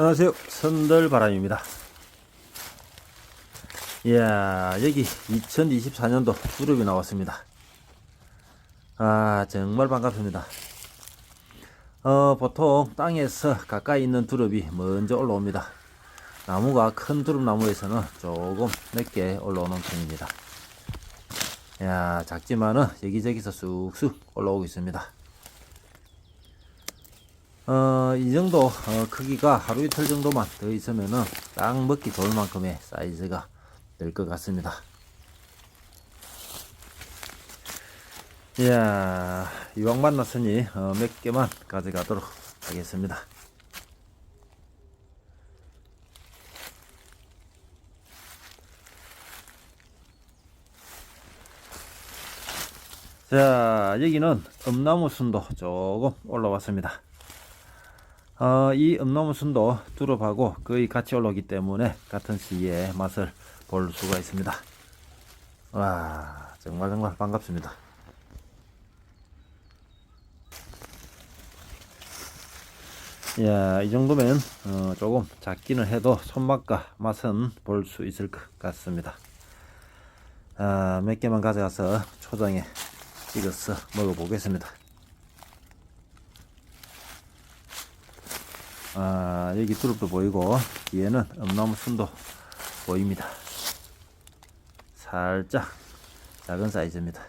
안녕하세요. 선들바람입니다. 이야, 여기 2024년도 두릅이 나왔습니다. 아, 정말 반갑습니다. 어, 보통 땅에서 가까이 있는 두릅이 먼저 올라옵니다. 나무가 큰 두릅 나무에서는 조금 늦게 올라오는 편입니다. 야, 작지만은 여기저기서 쑥쑥 올라오고 있습니다. 어, 이 정도 어, 크기가 하루 이틀 정도만 더 있으면은 딱 먹기 좋을 만큼의 사이즈가 될 것 같습니다. 이야, 이왕 만났으니 어, 몇 개만 가져가도록 하겠습니다. 자, 여기는 엄나무 순도 조금 올라왔습니다. 어, 이 엄나무 순도 두릅하고 거의 같이 올라오기 때문에 같은 시기에 맛을 볼 수가 있습니다. 와, 정말 정말 반갑습니다. 야, 이 정도면 어, 조금 작기는 해도 손맛과 맛은 볼 수 있을 것 같습니다. 아, 몇 개만 가져가서 초장에 찍어서 먹어보겠습니다. 아, 여기 두릅도 보이고 뒤에는 엄나무 순도 보입니다. 살짝 작은 사이즈입니다.